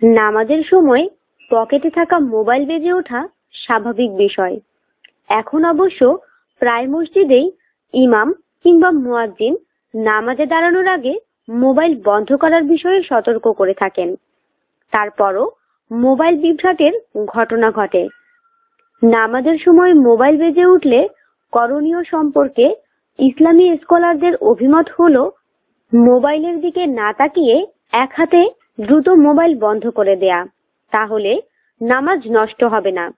নামাজের সময় পকেটে থাকা মোবাইল বেজে ওঠা স্বাভাবিক বিষয়। এখন অবশ্য প্রায় মসজিদেই ইমাম কিংবা মুয়াজ্জিন নামাজে দাঁড়ানোর আগে মোবাইল বন্ধ করার বিষয়ে সতর্ক করে থাকেন। তারপরও মোবাইল বিভ্রাটের ঘটনা ঘটে। নামাজের সময় মোবাইল বেজে উঠলে করণীয় সম্পর্কে ইসলামী স্কলারদের অভিমত হলো, মোবাইলের দিকে না তাকিয়ে এক হাতে দ্রুত মোবাইল বন্ধ করে দেয়া। তাহলে নামাজ নষ্ট হবে না।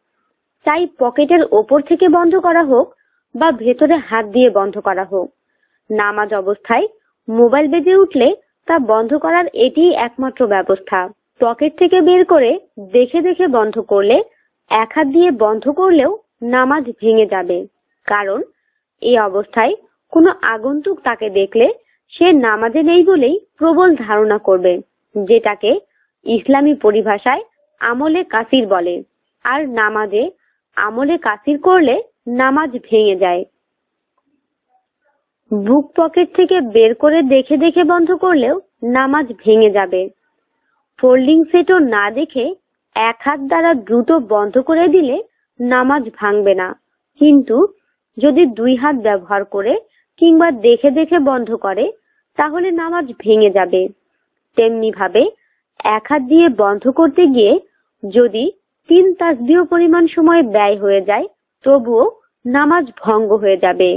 চাই পকেটের ওপর থেকে বন্ধ করা হোক বা ভেতরে হাত দিয়ে বন্ধ করা হোক। নামাজ অবস্থায় মোবাইল বেজে উঠলে তা বন্ধ করার এটিই একমাত্র ব্যবস্থা। পকেট থেকে বের করে দেখে দেখে বন্ধ করলে, এক হাত দিয়ে বন্ধ করলেও নামাজ ভেঙে যাবে। কারণ এই অবস্থায় কোনো আগন্তুক তাকে দেখলে সে নামাজে নেই বলেই প্রবল ধারণা করবে। যেটাকে ইসলামী পরিভাষায় আমলে কাসির বলে। আর নামাজে আমলে কাসির করলে নামাজ ভেঙে যায়। বুক পকেট থেকে বের করে দেখে দেখে বন্ধ করলেও নামাজ ভেঙে যাবে। ফোল্ডিং সেটও না দেখে এক হাত দ্বারা দ্রুত বন্ধ করে দিলে নামাজ ভাঙবে না। কিন্তু যদি দুই হাত ব্যবহার করে কিংবা দেখে দেখে বন্ধ করে, তাহলে নামাজ ভেঙে যাবে। তেমনি ভাবে এক হাত দিয়ে বন্ধ করতে গিয়ে যদি তিন তাসবিহ পরিমাণ সময় ব্যয় হয়ে যায়, তবুও নামাজ ভঙ্গ হয়ে যাবে।